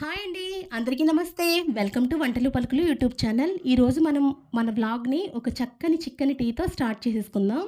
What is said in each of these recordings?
Hi అండి అందరికీ నమస్తే. వెల్కమ్ టు వంటలు పలుకులు యూట్యూబ్ ఛానల్. ఈరోజు మనం మన వ్లాగ్ని ఒక చక్కని చిక్కని టీతో స్టార్ట్ చేసేసుకుందాం.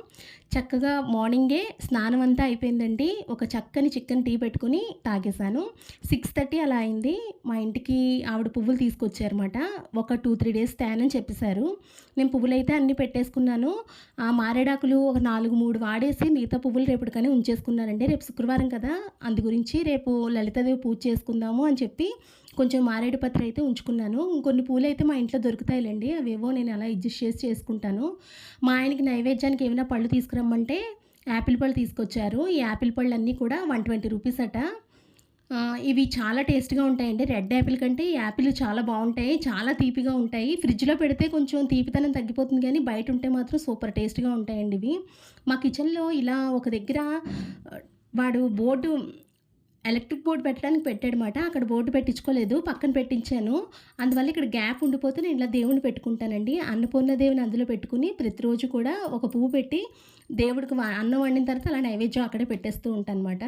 చక్కగా మార్నింగే స్నానం అంతా అయిపోయిందండి. ఒక చక్కని చిక్కని టీ పెట్టుకుని తాగేశాను. సిక్స్ థర్టీ అలా అయింది. మా ఇంటికి ఆవిడ పువ్వులు తీసుకొచ్చారన్నమాట. ఒక టూ త్రీ డేస్ తేనని చెప్పేశారు. నేను పువ్వులు అయితే అన్నీ పెట్టేసుకున్నాను. ఆ మారేడాకులు ఒక నాలుగు మూడు వాడేసి మిగతా పువ్వులు రేపటికనే ఉంచేసుకున్నానండి. రేపు శుక్రవారం కదా. అందు గురించి రేపు లలితాదేవి పూజ చేసుకుందాము అని చెప్పి కొంచెం మారేడు పత్రి అయితే ఉంచుకున్నాను. కొన్ని పూలు అయితే మా ఇంట్లో దొరుకుతాయిలేండి. అవేవో నేను అలా అడ్జస్ట్ చేసి చేసుకుంటాను. మా ఆయనకి నైవేద్యానికి ఏమైనా పళ్ళు తీసుకురమ్మంటే యాపిల్ పళ్ళు తీసుకొచ్చారు. ఈ యాపిల్ పళ్ళు అన్నీ కూడా వన్ ట్వంటీ రూపీస్ అట. ఇవి చాలా టేస్ట్గా ఉంటాయండి. రెడ్ యాపిల్ కంటే ఈ యాపిల్ చాలా బాగుంటాయి. చాలా తీపిగా ఉంటాయి. ఫ్రిడ్జ్లో పెడితే కొంచెం తీపితనం తగ్గిపోతుంది కానీ బయట ఉంటే మాత్రం సూపర్ టేస్ట్గా ఉంటాయండి ఇవి. మా కిచెన్లో ఇలా ఒక దగ్గర వాడు బోర్డు ఎలక్ట్రిక్ బోర్డు పెట్టడానికి పెట్టాడనమాట అక్కడ బోర్డు పెట్టించుకోలేదు. పక్కన పెట్టించాను. అందువల్ల ఇక్కడ గ్యాప్ ఉండిపోతే నేను ఇలా దేవుని పెట్టుకుంటానండి. అన్నపూర్ణ దేవుని అందులో పెట్టుకుని ప్రతిరోజు కూడా ఒక పువ్వు పెట్టి దేవుడికి అన్నం వండిన తర్వాత అలా నైవేద్యం అక్కడే పెట్టేస్తూ ఉంటానమాట.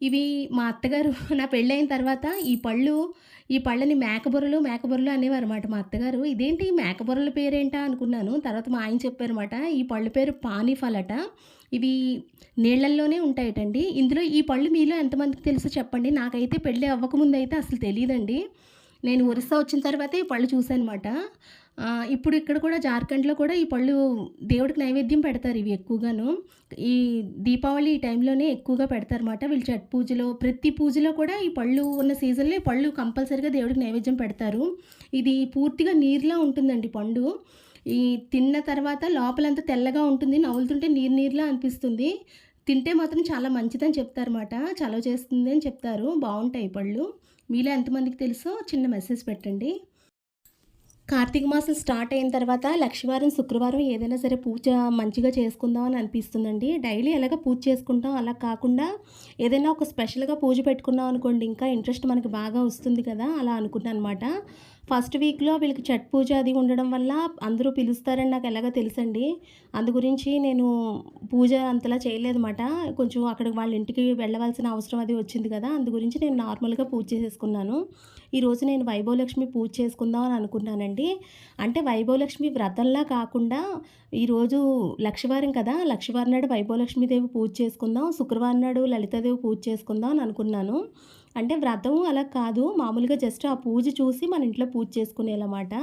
ఇవి మా అత్తగారు నా పెళ్ళైన తర్వాత ఈ పళ్ళు ఈ పళ్ళని మేకబొరలు మేకబొరలు అనేవారు అనమాట మా అత్తగారు. ఇదేంటి మేకబొరల పేరేంటా అనుకున్నాను. తర్వాత మా ఆయన చెప్పారన్నమాట ఈ పళ్ళు పేరు పానీఫలట. ఇవి నీళ్ళల్లోనే ఉంటాయటండి. ఇందులో ఈ పళ్ళు మీలో ఎంతమందికి తెలుసో చెప్పండి? నాకైతే పెళ్ళి అవ్వకముందు అయితే అసలు తెలియదండి నేను ఒరిస్సా వచ్చిన తర్వాత ఈ పళ్ళు చూసానమాట ఇప్పుడు ఇక్కడ కూడా జార్ఖండ్లో కూడా ఈ పళ్ళు దేవుడికి నైవేద్యం పెడతారు ఇవి ఎక్కువగాను. ఈ దీపావళి ఈ టైంలోనే ఎక్కువగా పెడతారన్నమాట. వీళ్ళు చట్ పూజలో ప్రతి పూజలో కూడా ఈ పళ్ళు ఉన్న సీజన్లో ఈ పళ్ళు కంపల్సరీగా దేవుడికి నైవేద్యం పెడతారు. ఇది పూర్తిగా నీరులా ఉంటుందండి పండు. ఈ తిన్న తర్వాత లోపలంతా తెల్లగా ఉంటుంది. నవ్వులుతుంటే నీరు నీరులా అనిపిస్తుంది. తింటే మాత్రం చాలా మంచిదని చెప్తారన్నమాట. చలవ చేస్తుంది అని చెప్తారు. బాగుంటాయి పళ్ళు. మీలో ఎంతమందికి తెలుసో చిన్న మెసేజ్ పెట్టండి. కార్తీక మాసం స్టార్ట్ అయిన తర్వాత లక్షవారం శుక్రవారం ఏదైనా సరే పూజ మంచిగా చేసుకుందాం అని అనిపిస్తుందండి. డైలీ ఎలాగ పూజ చేసుకుంటాం? అలా కాకుండా ఏదైనా ఒక స్పెషల్గా పూజ పెట్టుకున్నాం అనుకోండి ఇంకా ఇంట్రెస్ట్ మనకి బాగా వస్తుంది కదా అలా అనుకున్నాను అనమాట ఫస్ట్ వీక్లో వీళ్ళకి చట్ పూజ అది ఉండడం వల్ల అందరూ పిలుస్తారని నాకు ఎలాగో తెలుసండి. అందు గురించి నేను పూజ అంతలా చేయలేదన్నమాట. కొంచెం అక్కడ వాళ్ళ ఇంటికి వెళ్ళవలసిన అవసరం అది వచ్చింది కదా అందు గురించి నేను నార్మల్గా పూజ చేసేసుకున్నాను. ఈరోజు నేను వైభవలక్ష్మి పూజ చేసుకుందాం అని అనుకున్నానండి. అంటే వైభవలక్ష్మి వ్రతంలా కాకుండా ఈరోజు లక్షవారం కదా లక్షవారం నాడు వైభవలక్ష్మీదేవి పూజ చేసుకుందాం శుక్రవారం నాడు లలితాదేవి పూజ చేసుకుందాం అని అనుకున్నాను. అంటే వ్రతం అలా కాదు. మామూలుగా జస్ట్ ఆ పూజ చూసి మన ఇంట్లో పూజ చేసుకునేలామాట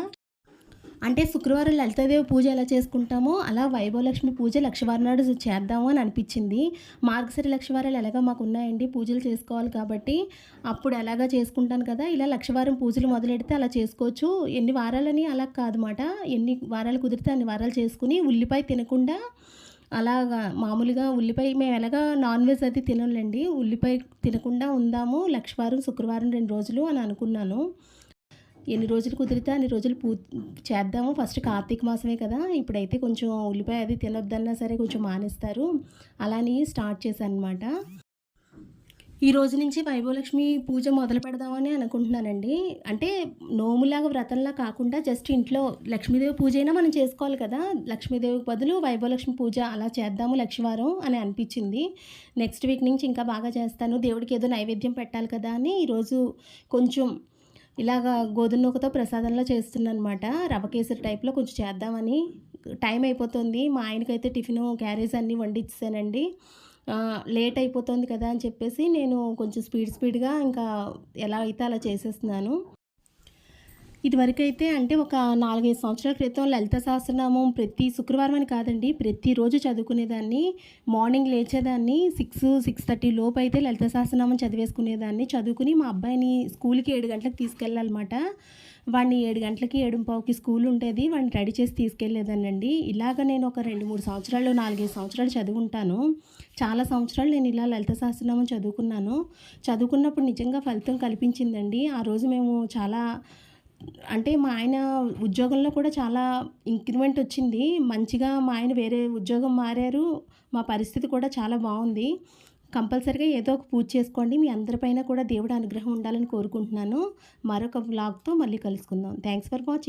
అంటే శుక్రవారం లలితాదేవి పూజ ఎలా చేసుకుంటామో అలా వైభవలక్ష్మి పూజ లక్షవారం నాడు చేద్దాము అని అనిపించింది. మార్గశిర లక్షవారాలు ఎలాగో మాకు ఉన్నాయండి. పూజలు చేసుకోవాలి కాబట్టి అప్పుడు ఎలాగా చేసుకుంటాను కదా ఇలా లక్షవారం పూజలు మొదలెడితే అలా చేసుకోవచ్చు. ఎన్ని వారాలని అలా కాదన్నమాట. ఎన్ని వారాలు కుదిరితే అన్ని వారాలు చేసుకుని ఉల్లిపాయ తినకుండా అలాగా మామూలుగా ఉల్లిపాయ మేము ఎలాగా నాన్ వెజ్ అది తినలేండి ఉల్లిపాయ తినకుండా ఉందాము లక్షవారం శుక్రవారం రెండు రోజులు అని అనుకున్నాను. ఎన్ని రోజులు కుదిరితే అన్ని రోజులు పూ చేద్దాము. ఫస్ట్ కార్తీక మాసమే కదా ఇప్పుడైతే కొంచెం ఉల్లిపాయ అది తినొద్దన్నా సరే కొంచెం మానేస్తారు. అలాని స్టార్ట్ చేశాను అనమాట ఈ రోజు నుంచి వైభవలక్ష్మి పూజ మొదలు పెడదామని అనుకుంటున్నానండి. అంటే నోములాగా వ్రతంలా కాకుండా జస్ట్ ఇంట్లో లక్ష్మీదేవి పూజ అయినా మనం చేసుకోవాలి కదా. లక్ష్మీదేవికి బదులు వైభవలక్ష్మి పూజ అలా చేద్దాము లక్ష్మీవారం అని అనిపించింది. నెక్స్ట్ వీక్ నుంచి ఇంకా బాగా చేస్తాను. దేవుడికి ఏదో నైవేద్యం పెట్టాలి కదా అని ఈరోజు కొంచెం ఇలాగా గోధుమ నూకతో ప్రసాదంలో చేస్తున్నాను అనమాట రవ్వ కేసరి టైప్లో కొంచెం చేద్దామని టైం అయిపోతుంది. మా ఆయనకైతే టిఫిన్ క్యారేజ్ అన్నీ వండిచ్చానండి లేట్ అయిపోతుంది కదా అని చెప్పేసి నేను కొంచెం స్పీడ్ స్పీడ్గా ఇంకా ఎలా అయితే అలా చేసేస్తున్నాను. ఇదివరకు అయితే అంటే ఒక నాలుగైదు సంవత్సరాల క్రితం లలిత సహస్రనామం ప్రతి శుక్రవారం అని కాదండి ప్రతిరోజు చదువుకునేదాన్ని మార్నింగ్ లేచేదాన్ని సిక్స్ సిక్స్ థర్టీ లోపు అయితే లలిత సహస్రనామం చదివేసుకునేదాన్ని చదువుకుని మా అబ్బాయిని స్కూల్కి ఏడు గంటలకు తీసుకెళ్ళాలన్నమాట. వాడిని ఏడు గంటలకి ఏడు పావుకి స్కూల్ ఉండేది వాడిని రెడీ చేసి తీసుకెళ్ళేదానండి ఇలాగ నేను ఒక రెండు మూడు సంవత్సరాలు నాలుగైదు సంవత్సరాలు చదువుకుంటాను చాలా సంవత్సరాలు నేను ఇలా లలిత సహస్రనామం చదువుకున్నాను. చదువుకున్నప్పుడు నిజంగా ఫలితం కల్పించిందండి. ఆ రోజు మేము చాలా అంటే మా ఆయన ఉద్యోగంలో కూడా చాలా ఇంక్రిమెంట్ వచ్చింది. మంచిగా మా ఆయన వేరే ఉద్యోగం మారారు. మా పరిస్థితి కూడా చాలా బాగుంది. కంపల్సరిగా ఏదో ఒక పూజ చేసుకోండి. మీ అందరిపైన కూడా దేవుడు అనుగ్రహం ఉండాలని కోరుకుంటున్నాను. మరొక వ్లాగ్తో మళ్ళీ కలుసుకుందాం. Thanks for watching